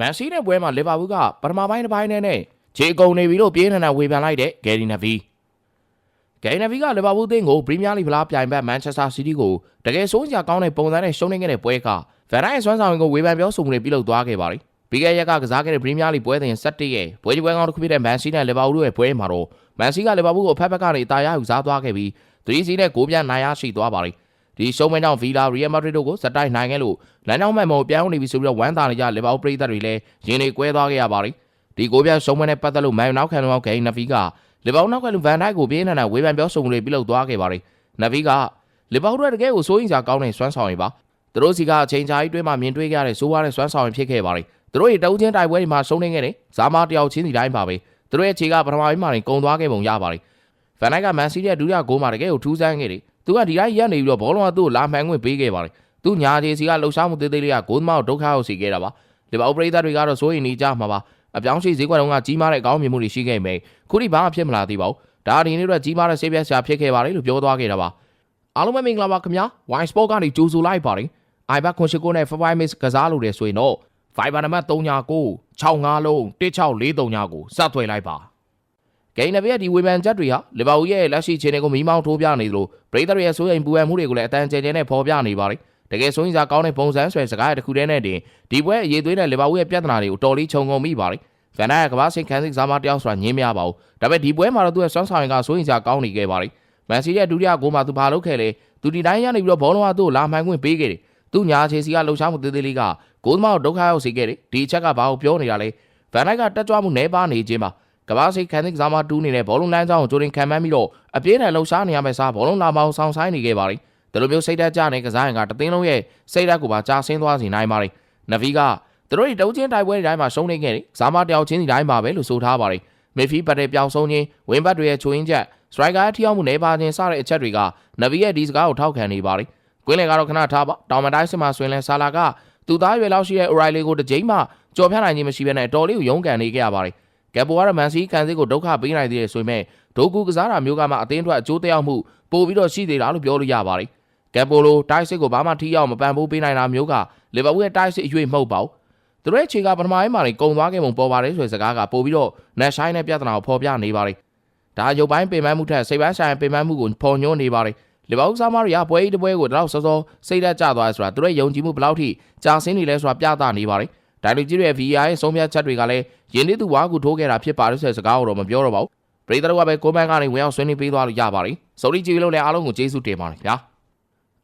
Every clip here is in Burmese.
မန်စီးတဲ့ပွဲမှာလီဗာပူးကပထမပိုင်းတစ်ပိုင်းနဲ့နဲ့ခြေကုန်နေပြီလို့ပြင်းထန်တာဝေဖန်လိုက်တဲ့ဂယ်ရီနဗီဂယ်ရီနဗီကလီဗာပူးအသင်းကိုပရီးမီးယားလိဖလားပြိုင်ဘက်မန်ချက်စတာစီးတီးကိုတကယ်ဆိုးစရာကောင်းတဲ့ပုံစံနဲ့ရှုံးနေခဲ့တဲ့ပွဲကဗန်ဒိုင်ရဲ့စွမ်းဆောင်ရင်ကိုဝေဖန်ပြောဆိုမှုတွေပြုလုပ်သွားခဲ့ပါတယ်ပြီးခဲ့ရက်ကကစားခဲ့တဲ့ပရီးမီးယားလိပွဲစဉ်17ရဲ့ပွဲဒီပွဲကောင်းတစ်ခုဖြစ်တဲ့မန်စီးနဲ့လီဗာပူးတို့ရဲ့ပွဲမှာတော့မန်စီးကလီဗာပူးကိုဖက်ဖက်ကနေတာယာယူစားသွားခဲ့ပြီး3စီးနဲ့6ပြန်နိုင်ရရှိသွားပါတယ် ဒီရှုံးမဲကြောင့်ဗီလာရီယယ်မက်ဒရစ်တို့ကိုဇက်တိုက်နိုင်ခဲ့လို့လမ်းကြောင်းမှန်မောပြောင်းနေပြီဆိုပြီးတော့ဝမ်းသာနေကြလီဗာပူးပရိသတ်တွေလည်းရင်တွေကွဲသွားခဲ့ရပါတယ်ဒီကိုပြရှုံးမဲနဲ့ပတ်သက်လို့မန်ယူနောက်ခံတော့ဂိမ်းနဗီကလီဗာပူးနောက်ကလူဗန်ဒိုက်ကိုပြင်းထန်တဲ့ဝေဖန်ပြောဆိုမှုတွေပြုလုပ်သွားခဲ့ပါတယ်နဗီကလီဗာပူးရဲ့တကယ်ကိုစိုးရင်စရာကောင်းတဲ့စွမ်းဆောင်ရည်ပါသူတို့စီကအချိန်ကြာကြီးတွင်းမှာမြင်တွေ့ခဲ့ရတဲ့ဆိုးဝါးတဲ့စွမ်းဆောင်ရည်ဖြစ်ခဲ့ပါတယ်သူတို့ရဲ့တအုပ်ချင်းတိုက်ပွဲတွေမှာရှုံးနေခဲ့တယ်ဇာမာတယောက်ချင်းစီတိုင်းပါပဲသူတို့ရဲ့ခြေကပထမပိုင်းမှာနေကုံသွားခဲ့ပုံရပါတယ်ဗန်ဒိုက်ကမန်စီးရဲ့ဒုတိယဂိုးမှာတကယ်ကိုထူးဆန်းခဲ့တယ် သူကဒီတိုင်းရက်နေပြီးတော့ဘောလုံးကသူ့ကိုလာမှန်ခွင့်ပေးခဲ့ပါတယ်သူညာခြေစီကလှုပ်ရှားမှုသေးသေးလေးကဂိုးသမားကိုဒုက္ခရောက်စေခဲ့တာပါလီဗာပူးပရိသတ်တွေကတော့စိုးရိမ်နေကြမှာပါအပြောင်းရှိဈေးကွက်တုန်းကကြီးမားတဲ့အကောင်းမြင်မှုတွေရှိခဲ့မယ်ခုထိဘာမှဖြစ်မလာသေးပါဘူးဒါဒီနေ့တော့ကြီးမားတဲ့ဆေးပြတ်ဆရာဖြစ်ခဲ့ပါတယ်လို့ပြောသွားခဲ့တာပါအားလုံးပဲမင်္ဂလာပါခင်ဗျာ Wine Sport ကနေကြိုဆိုလိုက်ပါတယ် iBack ခွန်ရှိကိုနဲ့ Five Mix ကစားလို့တယ်ဆိုရင်တော့ Viber နံပါတ်39 65လုံး1643ကိုစသွယ်လိုက်ပါ ဂိမ်းနဘီရဲ့ဒီဝေဖန်ချက်တွေဟာလီဗာပူးရဲ့လက်ရှိခြေတွေကိုမီးမောင်းထိုးပြနေသလိုပရိသတ်တွေရဲ့စိုးရိမ်ပူပန်မှုတွေကိုလည်းအတန်ကျဲကျဲနဲ့ပေါ်ပြနေပါတယ်တကယ်ဆိုရင်စားကောင်းတဲ့ပုံစံဆွဲစကားရတစ်ခုတည်းနဲ့တင်ဒီပွဲအရေးသွေးတဲ့လီဗာပူးရဲ့ပြဿနာတွေကိုတော်လေးခြုံငုံမိပါတယ်ဗန်ဒိုင်ကကမ္ဘာ့စိတ်ခန်းစစ်စားမတယောက်ဆိုတာညင်းမရပါဘူးဒါပေမဲ့ဒီပွဲမှာတော့သူရဲ့စွမ်းဆောင်ရင်ကစိုးရင်စားကောင်းနေခဲ့ပါတယ်မန်စီရဲ့ဒုတိယဂိုးမှာသူဘာလုပ်ခဲ့လဲသူဒီတိုင်းရနေပြီးတော့ဘောလုံးကသူ့ကိုလာမှန်ခွင့်ပေးခဲ့တယ်သူညာချေစီကလှုပ်ရှားမှုသေးသေးလေးကဂိုးသမားကိုဒုက္ခရောက်စေခဲ့တယ်ဒီအချက်ကဘာကိုပြောနေတာလဲဗန်ဒိုက်ကတက်ကြွမှုနှဲပါနေခြင်းပါ ကမ္ဘာစိတ်ခန်းစစ်စားမတူးနေတဲ့ဘောလုံးလမ်းကြောင်းကိုကြိုတင်ခံမှန်းပြီးတော့အပြင်းထန်လှုပ်ရှားနေရမယ့်စားဘောလုံးလာမောင်းဆောင်ဆိုင်နေခဲ့ပါတယ်ဒီလိုမျိုးစိတ်ဓာတ်ကြတဲ့ကစားရင်ကတသိန်းလုံးရဲ့စိတ်ဓာတ်ကိုပါကြာဆင်းသွားစေနိုင်ပါတယ်နဗီကသူတို့တွေတုံးချင်းတိုက်ပွဲတွေတိုင်းမှာရှုံးနေခဲ့တယ်ဇာမတယောက်ချင်းစီတိုင်းပါပဲလို့ဆိုထားပါတယ်မစ်ဖီပတ်တဲ့ပြောင်းဆုံးခြင်းဝင်းဘတ်တွေရဲ့ချိုးရင်းချက်စထရိုက်ကာရဲ့ထိရောက်မှုနေပါခြင်းစတဲ့အချက်တွေကနဗီရဲ့ဒီစကားကိုထောက်ခံနေပါတယ်ကွင်းလေကတော့ခဏထားပါတောင်မတိုင်းစစ်မှာဆွင်လဲဆာလာကသူသားရွယ်လောက်ရှိတဲ့ O'Reilly ကိုတစ်ကြိမ်မှကြော်ဖြတ်နိုင်ခြင်းမရှိဘဲနဲ့အတော်လေးကိုရုန်းကန်နေခဲ့ရပါတယ် ကက်ပိုကတော့မန်စီကန်စစ်ကိုဒုက္ခပေးနိုင်သေးတယ်ဆိုပေမဲ့ဒိုကူကစားတာမျိုးကမှအသင်းအတွက်အကျိုးသက်ရောက်မှုပို့ပြီးတော့ရှိသေးတာလို့ပြောလို့ရပါတယ်ကက်ပိုလိုတိုက်စစ်ကိုဘာမှထိရောက်မပန်ပိုးပေးနိုင်တာမျိုးကလီဗာပူးရဲ့တိုက်စစ်အရွေ့မဟုတ်ပါဘူးသူတို့ရဲ့ခြေကပထမပိုင်းမှာနေကုံသွားခဲ့ပုံပေါ်ပါတယ်ဆိုတဲ့စကားကပို့ပြီးတော့နက်ဆိုင်နဲ့ပြဿနာကိုဖော်ပြနေပါတယ်ဒါရုပ်ပိုင်းပင်ပန်းမှုထက်စိတ်ပိုင်းဆိုင်ပင်ပန်းမှုကိုဖော်ညွှန်းနေပါတယ်လီဗာပူးစားမတွေကပွဲဤတစ်ပွဲကိုတော့စောစောစိတ်ဓာတ်ကျသွားတယ်ဆိုတာသူတို့ရဲ့ယုံကြည်မှုဘယ်လောက်ထိကြာဆင်းနေလဲဆိုတာပြသနေပါတယ် ဒိုင်လူကြီးရဲ့ VAR ရဲ့ဆုံးဖြတ်ချက်တွေကလည်းယင်းနေ့သူဝါကူထိုးခဲ့တာဖြစ်ပါတယ်ဆိုတဲ့စကားကိုတော့မပြောတော့ပါဘူးပရိသတ်ကပဲကိုမန်ကနေဝင်အောင်ဆွေးနွေးပေးသွားလို့ရပါတယ်ဆိုရီကြည့်လို့လည်းအားလုံးကိုကျေးဇူးတင်ပါတယ်ဗျာ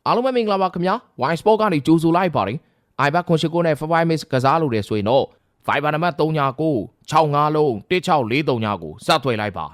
အားလုံးပဲမင်္ဂလာပါခင်ဗျာ Wine Sport ကနေကြိုဆိုလိုက်ပါတယ် iBack ခွန်ရှိကိုနဲ့ Five Mix ကစားလို့တယ်ဆိုရင်တော့ Viber နံပါတ်39 65လုံး1643ကိုစသွယ်လိုက်ပါ